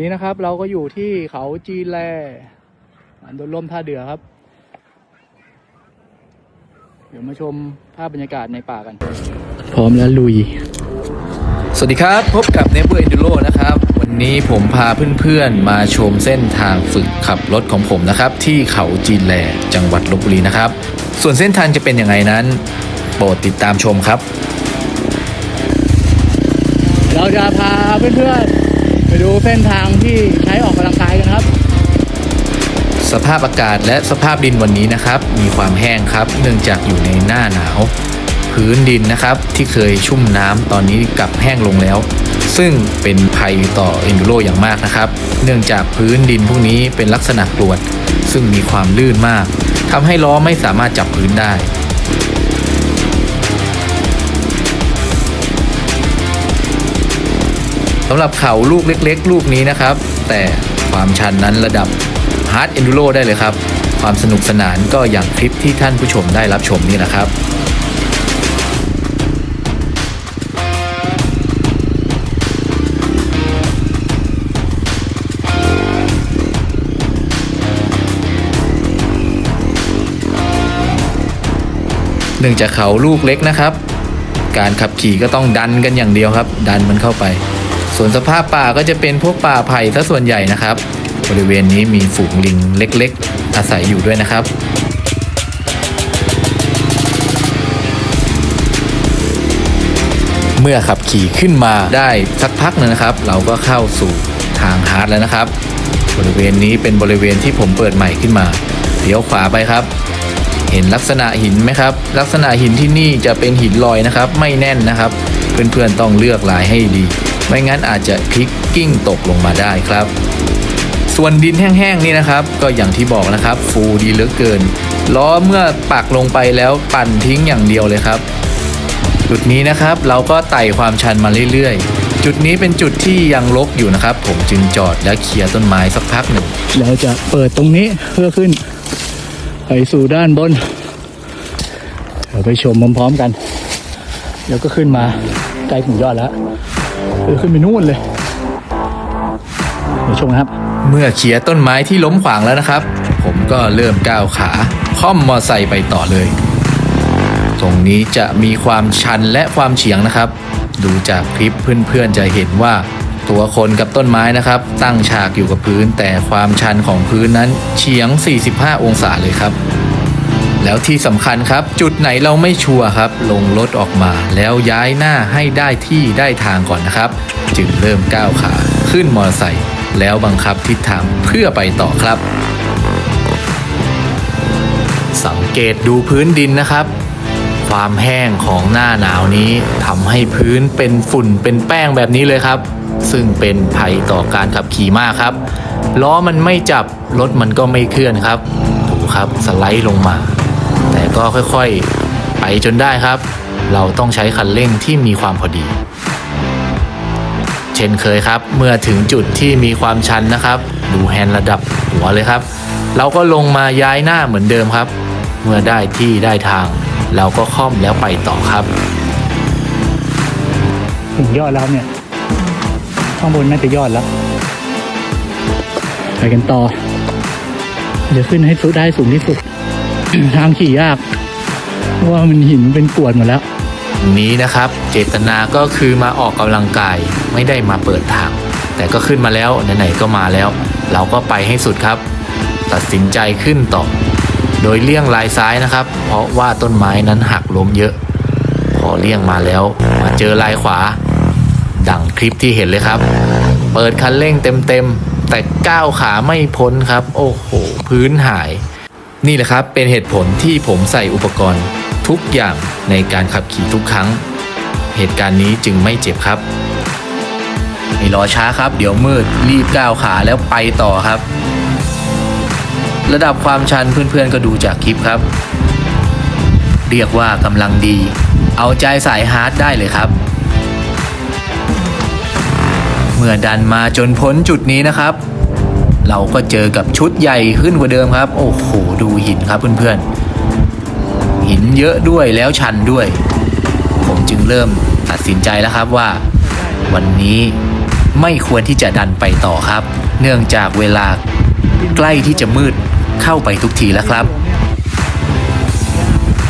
นี่นะครับเราก็อยู่ที่เขาจีนแลอันโดนล่มท่าเดือครับ เดี๋ยวมาชมภาพบรรยากาศในป่ากัน พร้อมแล้วลุย สวัสดีครับ พบกับ Never Enduro นะครับ วันนี้ผมพาเพื่อนๆ มาชมเส้นทางฝึกขับรถของผมนะครับ ที่เขาจีนแลจังหวัดลบบุรีนะครับ ส่วนเส้นทางจะเป็นยังไงนั้น โปรดติดตามชมครับ เราจะพาเพื่อนๆ ไปดูเส้นทางที่ใช้ออกกำลังกายกันครับ สภาพอากาศและสภาพดินวันนี้นะครับ มีความแห้งครับ เนื่องจากอยู่ในหน้าหนาว พื้นดินนะครับที่เคยชุ่มน้ำตอนนี้กลับแห้งลงแล้ว ซึ่งเป็นภัยต่อเอนดูโรอย่างมากนะครับ เนื่องจากพื้นดินพวกนี้เป็นลักษณะกรวด ซึ่งมีความลื่นมากทำให้ล้อไม่สามารถจับพื้นได้ สำหรับเขาลูกเล็ก ๆ ลูกนี้นะครับ แต่ความชันนั้นระดับ Hard Enduro ได้เลยครับ ความสนุกสนานก็อย่างคลิปที่ท่านผู้ชมได้รับชมนี่แหละครับเนื่องจากเขาลูกเล็กนะครับ การขับขี่ก็ต้องดันกันอย่างเดียวครับ ดันมันเข้าไป ส่วนสภาพป่าก็จะเป็นพวกป่าไผ่ซะส่วนใหญ่นะครับ บริเวณนี้มีฝูงลิงเล็กๆ อาศัยอยู่ด้วยนะครับเมื่อขับขี่ขึ้นมาได้สักพักหนึงนะครับ เราก็เข้าสู่ทางฮาร์ดแล้วนะครับ บริเวณนี้เป็นบริเวณที่ผมเปิดใหม่ขึ้นมาเลี้ยวขวาไปครับ เห็นลักษณะหินไหมครับ ลักษณะหินที่นี่จะเป็นหินลอยนะครับ ไม่แน่นนะครับ เพื่อนๆต้องเลือกลายให้ดี ไม่งั้นอาจจะพลิกกิ้งตกลงมาได้ครับ ส่วนดินแห้งๆนี่นะครับ ก็อย่างที่บอกนะครับ ฟูดีเหลือเกิน ล้อเมื่อปักลงไปแล้วปั่นทิ้งอย่างเดียวเลยครับ จุดนี้นะครับเราก็ไต่ความชันมาเรื่อยๆ จุดนี้เป็นจุดที่ยังรกอยู่นะครับ ผมจึงจอดและเคลียร์ต้นไม้สักพักหนึ่งเราจะเปิดตรงนี้เพื่อขึ้น ไปสู่ด้านบนเดี๋ยวไปชมพร้อมๆกันเดี๋ยวก็ขึ้นมาใกล้ถึงยอดแล้ว ขึ้นไปนู่นเลยเดี๋ยวชมนะครับ เมื่อเคลียต้นไม้ที่ล้มขวางแล้วนะครับ ผมก็เริ่มก้าวขาค่อมมอไซค์ไปต่อเลย ตรงนี้จะมีความชันและความเฉียงนะครับ ดูจากคลิปเพื่อนๆจะเห็นว่าตัวคนกับต้นไม้นะครับ ตั้งฉากอยู่กับพื้น แต่ความชันของพื้นนั้นเฉียง 45 องศาเลยครับ แล้วที่สำคัญครับ จุดไหนเราไม่ชัวร์ครับ ลงรถออกมา แล้วย้ายหน้าให้ได้ที่ได้ทางก่อนนะครับ จึงเริ่มก้าวขาขึ้นมอเตอร์ไซค์แล้วบังคับทิศทางเพื่อไปต่อครับ สังเกตดูพื้นดินนะครับ ความแห้งของหน้าหนาวนี้ทำให้พื้นเป็นฝุ่นเป็นแป้งแบบนี้เลยครับ ซึ่งเป็นภัยต่อการขับขี่มากครับล้อมันไม่จับรถมันก็ไม่เคลื่อนครับดูครับสไลด์ลงมา ก็ค่อยๆ ไปจนได้ครับ เราต้องใช้คันเร่งที่มีความพอดี เช่นเคยครับ เมื่อถึงจุดที่มีความชันนะครับ ดูแฮนด์ระดับหัวเลยครับ เราก็ลงมาย้ายหน้าเหมือนเดิมครับ เมื่อได้ที่ได้ทาง เราก็ค่อมแล้วไปต่อครับถึงยอดแล้วเนี่ย ข้างบนน่าจะยอดแล้ว ไปกันต่อ เดี๋ยวขึ้นให้สุดได้สูงที่สุด ทางขี่ยากเพราะว่ามันหินเป็นกรวดหมดแล้ว นี้นะครับ เจตนาก็คือมาออกกำลังกายไม่ได้มาเปิดทาง แต่ก็ขึ้นมาแล้วไหนๆก็มาแล้ว เราก็ไปให้สุดครับ ตัดสินใจขึ้นต่อ โดยเลี่ยงลายซ้ายนะครับ เพราะว่าต้นไม้นั้นหักล้มเยอะ พอเลี่ยงมาแล้ว มาเจอลายขวา ดังคลิปที่เห็นเลยครับ เปิดคันเร่งเต็มๆแต่ก้าวขาไม่พ้นครับ โอ้โห พื้นหาย นี่แหละครับเป็นเหตุผลที่ผมใส่อุปกรณ์ทุกอย่างในการขับขี่ทุกครั้ง เหตุการณ์นี้จึงไม่เจ็บครับไม่รอช้าครับ เดี๋ยวมืดรีบก้าวขาแล้วไปต่อครับ ระดับความชันเพื่อนๆก็ดูจากคลิปครับ เรียกว่ากำลังดี เอาใจสายฮาร์ดได้เลยครับ เมื่อดันมาจนพ้นจุดนี้นะครับ เราก็เจอกับชุดใหญ่ขึ้นกว่าเดิมครับ โอ้โห ดูหินครับเพื่อนๆ หินเยอะด้วยแล้วชันด้วย ผมจึงเริ่มตัดสินใจแล้วครับว่า วันนี้ไม่ควรที่จะดันไปต่อครับ เนื่องจากเวลาใกล้ที่จะมืดเข้าไปทุกทีแล้วครับ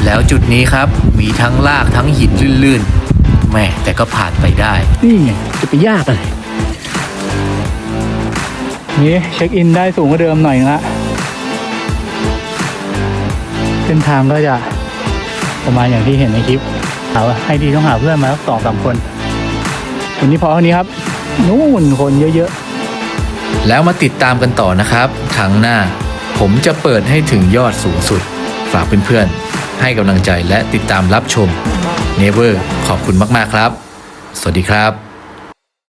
แล้วจุดนี้ครับมีทั้งลากทั้งหินลื่นๆแม่แต่ก็ผ่านไปได้ นี่ไงจะไปยากอะไร นี่เช็คอินได้สูงกว่าเดิมหน่อยนึงละเส้นทางก็จะประมาณอย่างที่เห็นในคลิปหาว่าให้ดีต้องหาเพื่อนมาสักสองสามคน วันนี้พอเท่านี้ครับ นู่นคนเยอะแล้วมาติดตามกันต่อนะครับครั้งหน้า ผมจะเปิดให้ถึงยอดสูงสุด ฝากเพื่อนๆ ให้กำลังใจและติดตามรับชม Never ขอบคุณมากๆครับ สวัสดีครับ